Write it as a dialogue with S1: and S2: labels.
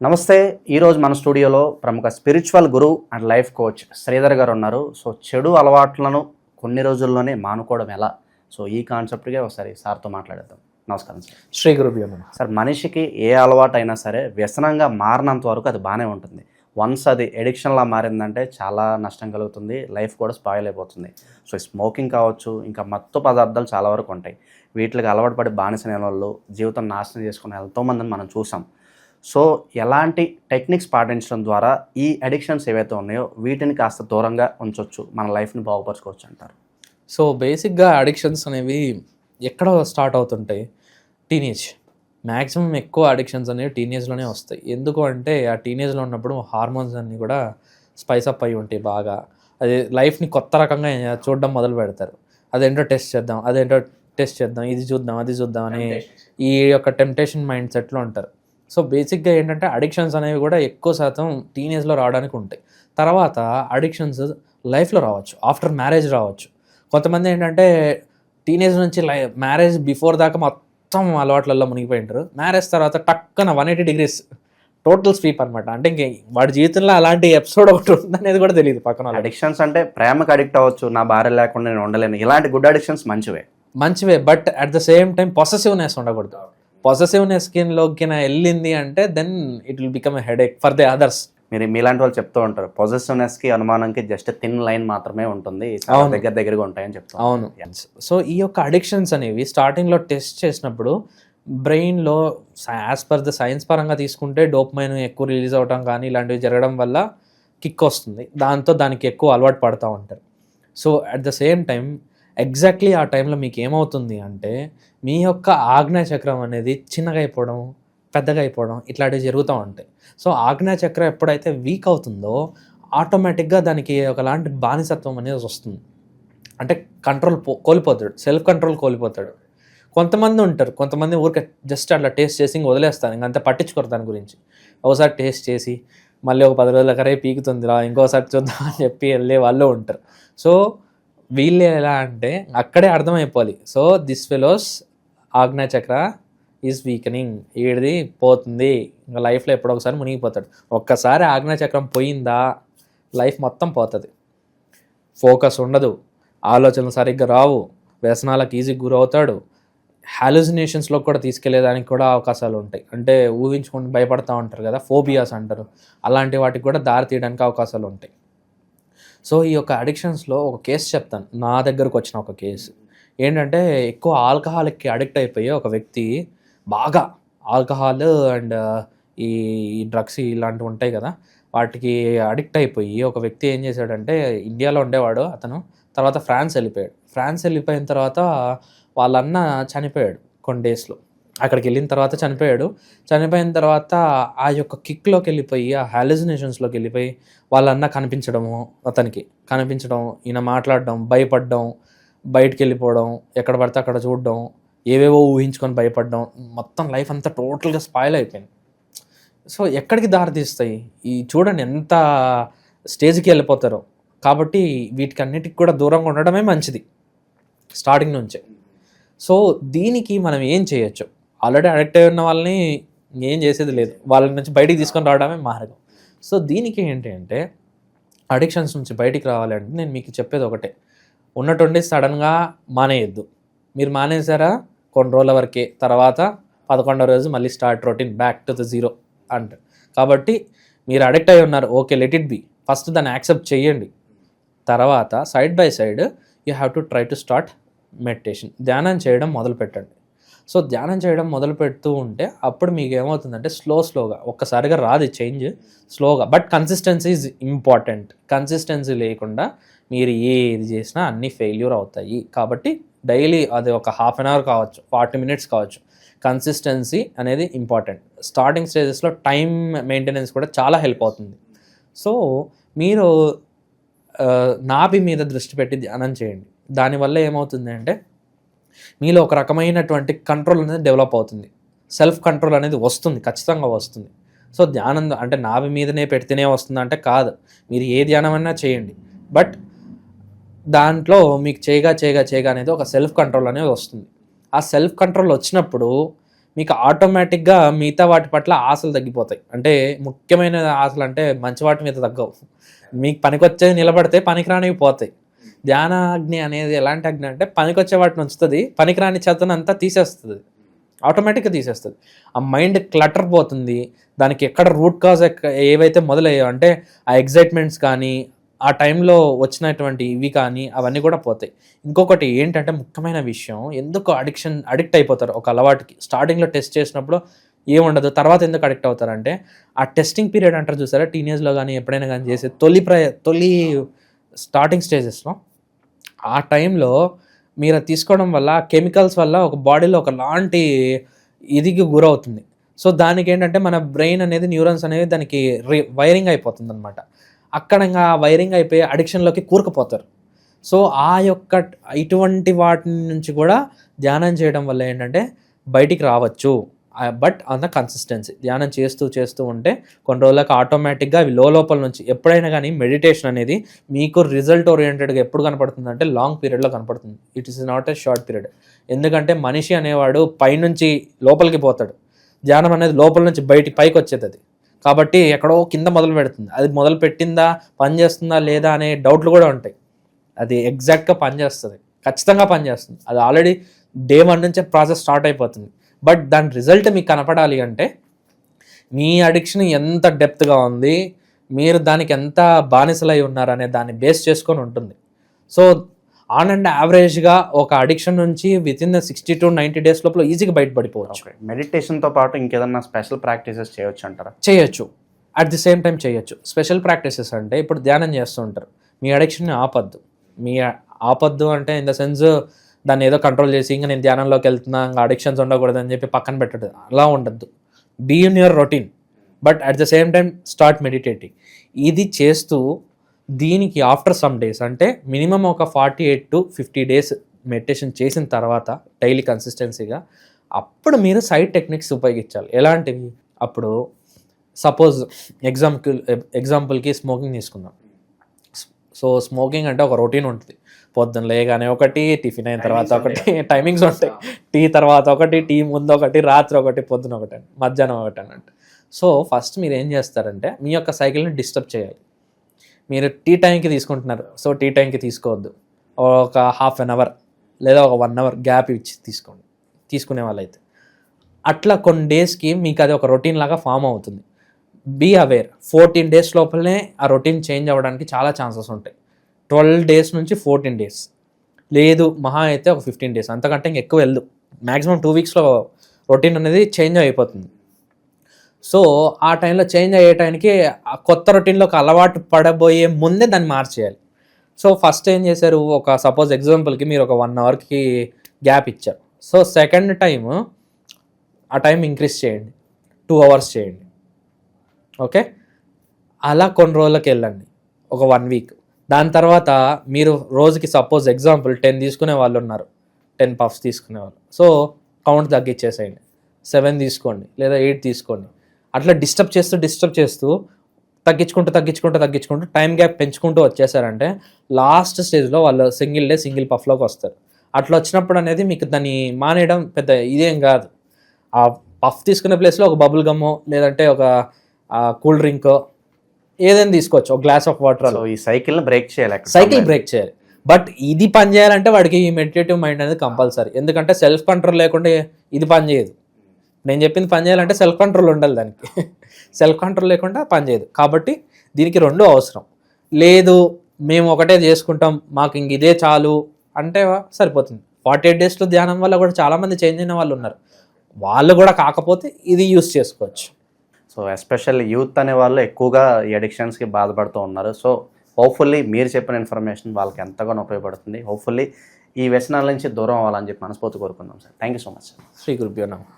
S1: నమస్తే ఈరోజు మన స్టూడియోలో ప్రముఖ spiritual guru and life coach Sridhar గారు ఉన్నారు. సో చెడు అలవాట్లను కొన్ని రోజుల్లోనే మానుకోవడం ఎలా? సో ఈ కాన్సెప్ట్గా ఒకసారి సార్తో మాట్లాడేద్దాం. నమస్కారం సార్.
S2: శ్రీ గురుభ్యో నమ.
S1: సార్ మనిషికి ఏ అలవాటు అయినా సరే వ్యసనంగా మారినంత వరకు అది బాగానే ఉంటుంది. వన్స్ అది ఎడిక్షన్లా మారిందంటే చాలా నష్టం కలుగుతుంది లైఫ్ కూడా స్పాయిల్ అయిపోతుంది. సో స్మోకింగ్ కావచ్చు ఇంకా మత్తు పదార్థాలు చాలా వరకు ఉంటాయి. వీటికి అలవాటు పడి బానిసైన వాళ్ళు జీవితం నాశనం చేసుకునే ఎంతోమందిని మనం చూసాం. సో ఎలాంటి టెక్నిక్స్ పాటించడం ద్వారా ఈ అడిక్షన్స్ ఏవైతే ఉన్నాయో వీటిని కాస్త దూరంగా ఉంచవచ్చు మన లైఫ్ని బాగుపరచుకోవచ్చు అంటారు.
S2: సో బేసిక్గా అడిక్షన్స్ అనేవి ఎక్కడ స్టార్ట్ అవుతుంటాయి టీనేజ్. మ్యాక్సిమం ఎక్కువ అడిక్షన్స్ అనేవి టీనేజ్లోనే వస్తాయి. ఎందుకు అంటే ఆ టీనేజ్లో ఉన్నప్పుడు హార్మోన్స్ అన్నీ కూడా స్పైస్ అప్ అయి ఉంటాయి బాగా. అది లైఫ్ని కొత్త రకంగా చూడడం మొదలు పెడతారు. అదేంటో టెస్ట్ చేద్దాం అదేంటో టెస్ట్ చేద్దాం ఇది చూద్దాం అది చూద్దాం అని ఈ యొక్క టెంప్టేషన్ మైండ్ సెట్లో ఉంటారు. సో బేసిక్గా ఏంటంటే అడిక్షన్స్ అనేవి కూడా ఎక్కువ శాతం టీనేజ్లో రావడానికి ఉంటాయి. తర్వాత అడిక్షన్స్ లైఫ్లో రావచ్చు ఆఫ్టర్ మ్యారేజ్ రావచ్చు. కొంతమంది ఏంటంటే టీనేజ్ నుంచి లై మ్యారేజ్ బిఫోర్ దాకా మొత్తం అలవాట్లలో మునిగిపోయింటారు మ్యారేజ్ తర్వాత టక్కన one eighty degrees total sweep అనమాట అంటే ఇంక వాడి జీవితంలో అలాంటి ఎపిసోడ్ ఒకటి ఉందనేది కూడా తెలియదు పక్కన.
S1: అడిక్షన్స్ అంటే ప్రేమకు అడిక్ట్ అవ్వచ్చు నా భార్య లేకుండా నేను ఉండలేను. ఇలాంటి గుడ్ అడిక్షన్స్ మంచివే.
S2: మంచివే but at the same time possessiveness ఉండకూడదు. పొసెసివ్నెస్లోకి వెళ్ళింది అంటే then it will become a headache for the others
S1: మీరు మీలాంటి వాళ్ళు చెప్తూ ఉంటారు. పొజిటివ్నెస్కి అనుమానంకి జస్ట్ థిన్ లైన్ మాత్రమే ఉంటుంది. దగ్గర దగ్గరగా ఉంటాయని చెప్తాను
S2: అవును. సో ఈ యొక్క అడిక్షన్స్ అనేవి స్టార్టింగ్లో టెస్ట్ చేసినప్పుడు బ్రెయిన్లో యాజ్ పర్ ద సైన్స్ పరంగా తీసుకుంటే డోప్మైన్ ఎక్కువ రిలీజ్ అవడం కానీ ఇలాంటివి జరగడం వల్ల కిక్ వస్తుంది. దాంతో దానికి ఎక్కువ అలవాటు పడుతూ ఉంటారు. So at the same time exactly ఆ టైంలో మీకు ఏమవుతుంది అంటే మీ యొక్క ఆజ్ఞాచక్రం అనేది చిన్నగా అయిపోవడం పెద్దగా అయిపోవడం ఇట్లాంటివి జరుగుతూ ఉంటాయి. సో ఆజ్ఞాచక్రం ఎప్పుడైతే వీక్ అవుతుందో ఆటోమేటిక్గా దానికి ఒకలాంటి బానిసత్వం అనేది వస్తుంది. అంటే కంట్రోల్ పో కోల్పోతాడు. సెల్ఫ్ కంట్రోల్ కోల్పోతాడు. కొంతమంది ఉంటారు. కొంతమంది ఊరికే జస్ట్ అట్లా టేస్ట్ చేసి ఇంక వదిలేస్తారు. ఇంకంత పట్టించుకోరు దాని గురించి. ఒకసారి టేస్ట్ చేసి మళ్ళీ ఒక పది రోజుల కరే పీకుతుందిరా ఇంకోసారి చూద్దాం అని చెప్పి వెళ్ళే వాళ్ళు ఉంటారు. సో వీళ్ళు ఎలా అంటే అక్కడే అర్థమైపోవాలి. సో దిస్ ఫెలోస్ ఆజ్ఞా చక్ర ఈజ్ వీకనింగ్ వీడిది పోతుంది. ఇంకా లైఫ్లో ఎప్పుడో ఒకసారి మునిగిపోతాడు. ఒక్కసారి ఆజ్ఞా చక్రం పోయిందా లైఫ్ మొత్తం పోతుంది. ఫోకస్ ఉండదు. ఆలోచనలు సరిగ్గా రావు. వ్యసనాలకు ఈజీ గురవుతాడు. హాలుసినేషన్స్లో కూడా తీసుకెళ్ళేదానికి కూడా అవకాశాలు ఉంటాయి. అంటే ఊహించుకొని భయపడతా ఉంటారు కదా ఫోబియాస్ అంటారు. అలాంటి వాటికి కూడా దారి తీయడానికి అవకాశాలు ఉంటాయి. సో ఈ యొక్క అడిక్షన్స్లో ఒక కేసు చెప్తాను. నా దగ్గరకు వచ్చిన ఒక కేసు ఏంటంటే ఎక్కువ ఆల్కహాల్కి అడిక్ట్ అయిపోయి ఒక వ్యక్తి బాగా ఆల్కహాల్ అండ్ ఈ డ్రగ్స్ ఇలాంటివి ఉంటాయి కదా వాటికి అడిక్ట్ అయిపోయి ఒక వ్యక్తి ఏం చేశాడంటే ఇండియాలో ఉండేవాడు అతను. తర్వాత ఫ్రాన్స్ వెళ్ళిపోయాడు. ఫ్రాన్స్ వెళ్ళిపోయిన తర్వాత వాళ్ళన్న చనిపోయాడు కొన్ని డేస్లో అక్కడికి వెళ్ళిన తర్వాత చనిపోయాడు. చనిపోయిన తర్వాత ఆ యొక్క కిక్లోకి వెళ్ళిపోయి ఆ హాలిజినేషన్స్లోకి వెళ్ళిపోయి వాళ్ళ కనిపించడము అతనికి. కనిపించడం ఈయన మాట్లాడడం భయపడడం బయటికి వెళ్ళిపోవడం ఎక్కడ పడితే అక్కడ చూడడం ఏవేవో ఊహించుకొని భయపడడం మొత్తం లైఫ్ అంతా టోటల్గా స్పాయిల్ అయిపోయింది. సో ఎక్కడికి దారి తీస్తాయి? ఈ చూడండి ఎంత స్టేజ్కి వెళ్ళిపోతారో. కాబట్టి వీటికి అన్నిటికి కూడా దూరంగా ఉండడమే మంచిది. స్టార్టింగ్ నుంచే. సో దీనికి మనం ఏం చేయొచ్చు? ఆల్రెడీ అడిక్ట్ అయి ఉన్న వాళ్ళని ఏం చేసేది లేదు. వాళ్ళ నుంచి బయటికి తీసుకొని రావడమే మార్గం. సో దీనికి ఏంటి అంటే అడిక్షన్స్ నుంచి బయటికి రావాలంటే నేను మీకు చెప్పేది ఒకటే. ఉన్నటువంటి సడన్గా మానేయద్దు. మీరు మానేసారా కొన్ని రోజుల వరకే. తర్వాత పదకొండో రోజు మళ్ళీ start routine back to the zero అంట. కాబట్టి మీరు అడిక్ట్ అయి ఉన్నారు. Okay let it be first దాన్ని యాక్సెప్ట్ చేయండి. తర్వాత side by side you have to try to start meditation ధ్యానం చేయడం మొదలు పెట్టండి సో ధ్యానం చేయడం మొదలు పెడుతూ ఉంటే అప్పుడు మీకు ఏమవుతుందంటే స్లో స్లోగా ఒక్కసారిగా రాదు చేంజ్ స్లోగా. But consistency is important consistency లేకుండా మీరు ఏది చేసినా అన్నీ ఫెయిల్యూర్ అవుతాయి. కాబట్టి డైలీ అది ఒక హాఫ్ అన్ అవర్ కావచ్చు ఫార్టీ మినిట్స్ కావచ్చు. కన్సిస్టెన్సీ అనేది ఇంపార్టెంట్ స్టార్టింగ్ స్టేజెస్లో టైం మెయింటెనెన్స్ కూడా చాలా హెల్ప్ అవుతుంది. సో మీరు నాభి మీద దృష్టి పెట్టి ధ్యానం చేయండి. దానివల్ల ఏమవుతుంది అంటే మీలో ఒక రకమైనటువంటి కంట్రోల్ అనేది డెవలప్ అవుతుంది. సెల్ఫ్ కంట్రోల్ అనేది వస్తుంది ఖచ్చితంగా వస్తుంది. సో ధ్యానం అంటే నాభి మీదనే పెడితేనే వస్తుంది అంటే కాదు. మీరు ఏ ధ్యానం అయినా చేయండి. బట్ దాంట్లో మీకు చేయగా చేయగా చేయగా అనేది ఒక సెల్ఫ్ కంట్రోల్ అనేది వస్తుంది. ఆ సెల్ఫ్ కంట్రోల్ వచ్చినప్పుడు మీకు ఆటోమేటిక్గా మిగతా వాటి పట్ల ఆశలు తగ్గిపోతాయి. అంటే ముఖ్యమైన ఆశలు అంటే మంచి వాటి మీద తగ్గవు. మీకు పనికొచ్చే నిలబడితే పనికిరానివి పోతాయి. ధ్యానాగ్ని అనేది ఎలాంటి అగ్ని అంటే పనికొచ్చే వాటిని ఉంచుతుంది పనికిరాని చెత్తను అంతా తీసేస్తుంది. ఆటోమేటిక్గా తీసేస్తుంది. ఆ మైండ్ క్లటర్ పోతుంది. దానికి ఎక్కడ రూట్ కాజ్ ఏవైతే మొదలయ్యో అంటే ఆ ఎగ్జైట్మెంట్స్ కానీ ఆ టైంలో వచ్చినటువంటి ఇవి కానీ అవన్నీ కూడా పోతాయి. ఇంకొకటి ఏంటంటే ముఖ్యమైన విషయం ఎందుకు అడిక్షన్ అడిక్ట్ అయిపోతారు? ఒక అలవాటుకి. స్టార్టింగ్లో టెస్ట్ చేసినప్పుడు ఏముండదు తర్వాత ఎందుకు అడిక్ట్ అవుతారంటే ఆ టెస్టింగ్ పీరియడ్ అంటారు చూసారా? టీనేజ్లో కానీ ఎప్పుడైనా కానీ చేసే తొలి ప్ర తొలి స్టార్టింగ్ స్టేజెస్లో ఆ టైంలో మీరు తీసుకోవడం వల్ల కెమికల్స్ వల్ల ఒక బాడీలో ఒక లాంటి ఇదికి గురవుతుంది. సో దానికి ఏంటంటే మన బ్రెయిన్ అనేది న్యూరన్స్ అనేవి దానికి వైరింగ్ అయిపోతుంది అనమాట అక్కడ ఇంకా వైరింగ్ అయిపోయి అడిక్షన్లోకి కూరుకుపోతారు. సో ఆ యొక్క ఇటువంటి వాటి నుంచి కూడా ధ్యానం చేయడం వల్ల ఏంటంటే బయటికి రావచ్చు. బట్ ఆన్ ద కన్సిస్టెన్సీ ధ్యానం చేస్తూ చేస్తూ ఉంటే కొన్ని రోజులకు ఆటోమేటిక్గా అవి లో లోపల నుంచి ఎప్పుడైనా కానీ మెడిటేషన్ అనేది మీకు రిజల్ట్ ఓరియంటెడ్గా ఎప్పుడు కనపడుతుంది అంటే లాంగ్ పీరియడ్లో కనపడుతుంది. It is not a short period ఎందుకంటే మనిషి అనేవాడు పైనుంచి లోపలికి పోతాడు. ధ్యానం అనేది లోపల నుంచి బయటి పైకి వచ్చేది అది. కాబట్టి ఎక్కడో కింద మొదలు పెడుతుంది. అది మొదలు పెట్టిందా పనిచేస్తుందా లేదా అనే డౌట్లు కూడా ఉంటాయి. అది ఎగ్జాక్ట్గా పనిచేస్తుంది ఖచ్చితంగా పనిచేస్తుంది అది ఆల్రెడీ డే వన్ నుంచే ప్రాసెస్ స్టార్ట్ అయిపోతుంది. బట్ దాని రిజల్ట్ మీకు కనపడాలి అంటే మీ అడిక్షన్ ఎంత డెప్త్గా ఉంది మీరు దానికి ఎంత బానిసలై ఉన్నారనే దాన్ని బేస్ చేసుకొని ఉంటుంది. సో ఆన్ అండ్ యావరేజ్గా ఒక అడిక్షన్ నుంచి with in the sixty to ninety days లోపల ఈజీగా బయటపడిపోవచ్చు.
S1: మెడిటేషన్తో పాటు ఇంకేదన్నా స్పెషల్ ప్రాక్టీసెస్ చేయొచ్చు అంటారా?
S2: చేయొచ్చు. అట్ ది సేమ్ టైం చేయొచ్చు. స్పెషల్ ప్రాక్టీసెస్ అంటే ఇప్పుడు ధ్యానం చేస్తూ ఉంటారు. మీ అడిక్షన్ని ఆపద్దు. మీ ఆపద్దు అంటే ఇన్ ద సెన్స్ దాన్ని ఏదో కంట్రోల్ చేసి ఇంకా నేను ధ్యానంలోకి వెళ్తున్నా ఇంకా అడిక్షన్స్ ఉండకూడదు అని చెప్పి పక్కన పెట్టదు. అలా ఉండద్దు. Be in your routine but at the same time start meditating ఇది చేస్తూ దీనికి ఆఫ్టర్ సమ్ డేస్ అంటే మినిమం ఒక forty eight to fifty days meditation చేసిన తర్వాత డైలీ కన్సిస్టెన్సీగా అప్పుడు మీరు సైడ్ టెక్నిక్స్ ఉపయోగించాలి. ఎలాంటివి? అప్పుడు సపోజ్ ఎగ్జాంపుల్ ఎగ్జాంపుల్కి స్మోకింగ్ తీసుకుందాం. సో స్మోకింగ్ అంటే ఒక రొటీన్ ఉంటుంది. పొద్దున్న లేగానే ఒకటి టిఫిన్ అయిన తర్వాత ఒకటి టైమింగ్స్ ఉంటాయి. టీ తర్వాత ఒకటి టీ ముందు ఒకటి రాత్రి ఒకటి పొద్దున ఒకటి మధ్యాహ్నం ఒకటి అని అంటే సో ఫస్ట్ మీరు ఏం చేస్తారంటే మీ యొక్క సైకిల్ని డిస్టర్బ్ చేయాలి. మీరు టీ టైంకి తీసుకుంటున్నారు. సో టీ టైంకి తీసుకోవద్దు. ఒక హాఫ్ అన్ అవర్ లేదా ఒక వన్ అవర్ గ్యాప్ ఇచ్చి తీసుకోండి. తీసుకునే వాళ్ళైతే. అట్లా కొన్ని డేస్కి మీకు అది ఒక రొటీన్ లాగా ఫామ్ అవుతుంది. Be aware. ఫోర్టీన్ డేస్ లోపలనే ఆ రొటీన్ చేంజ్ అవ్వడానికి చాలా ఛాన్సెస్ ఉంటాయి. ట్వెల్వ్ డేస్ నుంచి ఫోర్టీన్ డేస్. లేదు మహా అయితే ఒక ఫిఫ్టీన్ డేస్. అంతకంటే ఇంక ఎక్కువ వెళ్దు మ్యాక్సిమం టూ వీక్స్లో రొటీన్ అనేది చేంజ్ అయిపోతుంది. సో ఆ టైంలో చేంజ్ అయ్యే టైంకి ఆ కొత్త రొటీన్లోకి అలవాటు పడబోయే ముందే దాన్ని మార్చేయాలి. సో ఫస్ట్ ఏం చేశారు? ఒక సపోజ్ ఎగ్జాంపుల్కి మీరు ఒక వన్ అవర్కి గ్యాప్ ఇచ్చారు. సో సెకండ్ టైం ఆ టైం ఇంక్రీజ్ చేయండి. టూ అవర్స్ చేయండి. ఓకే? అలా కొన్ని రోజులకి వెళ్ళండి. ఒక వన్ వీక్. దాని తర్వాత మీరు రోజుకి సపోజ్ ఎగ్జాంపుల్ టెన్ తీసుకునే వాళ్ళు ఉన్నారు. టెన్ పఫ్స్ తీసుకునే వాళ్ళు. సో కౌంట్ తగ్గించేసేయండి సెవెన్ తీసుకోండి లేదా ఎయిట్ తీసుకోండి. అట్లా డిస్టర్బ్ చేస్తూ డిస్టర్బ్ చేస్తూ తగ్గించుకుంటూ తగ్గించుకుంటూ తగ్గించుకుంటూ టైం గ్యాప్ పెంచుకుంటూ వచ్చేసారంటే లాస్ట్ స్టేజ్లో వాళ్ళు సింగిల్ డే సింగిల్ పఫ్లోకి వస్తారు. అట్లా వచ్చినప్పుడు అనేది మీకు దాన్ని మానేయడం పెద్ద ఇదేం కాదు. ఆ పఫ్ తీసుకునే ప్లేస్లో ఒక బబుల్ గమ్మో లేదంటే ఒక కూల్ డ్రింక్ ఏదైనా తీసుకోవచ్చు ఒక గ్లాస్ ఆఫ్ వాటర్
S1: ఈ సైకిల్ని బ్రేక్ చేయాలి.
S2: సైకిల్ బ్రేక్ చేయాలి. బట్ ఇది పని చేయాలంటే వాడికి ఈ మెడిటేటివ్ మైండ్ అనేది కంపల్సరీ ఎందుకంటే సెల్ఫ్ కంట్రోల్ లేకుండా ఇది పని చేయదు. నేను చెప్పింది పని చేయాలంటే సెల్ఫ్ కంట్రోల్ ఉండాలి దానికి. సెల్ఫ్ కంట్రోల్ లేకుండా పని చేయదు. కాబట్టి దీనికి రెండు అవసరం. లేదు మేము ఒకటే చేసుకుంటాం మాకు ఇంక ఇదే చాలు అంటే సరిపోతుంది. ఫార్టీ ఎయిట్ డేస్లో ధ్యానం వల్ల కూడా చాలామంది చేంజ్ అయిన వాళ్ళు ఉన్నారు. వాళ్ళు కూడా కాకపోతే ఇది యూస్ చేసుకోవచ్చు.
S1: సో ఎస్పెషల్లీ యూత్ అనే వాళ్ళు ఎక్కువగా ఈ అడిక్షన్స్కి బాధపడుతూ ఉన్నారు. సో హోప్ఫుల్లీ మీరు చెప్పిన ఇన్ఫర్మేషన్ వాళ్ళకి ఎంతగానో ఉపయోగపడుతుంది. హోప్ఫుల్లీ ఈ వ్యసనాల నుంచి దూరం అవ్వాలని చెప్పి మనస్ఫూర్తి కోరుకుందాం sir. Thank you so much sir.
S2: Shri గురుభ్యో నమః.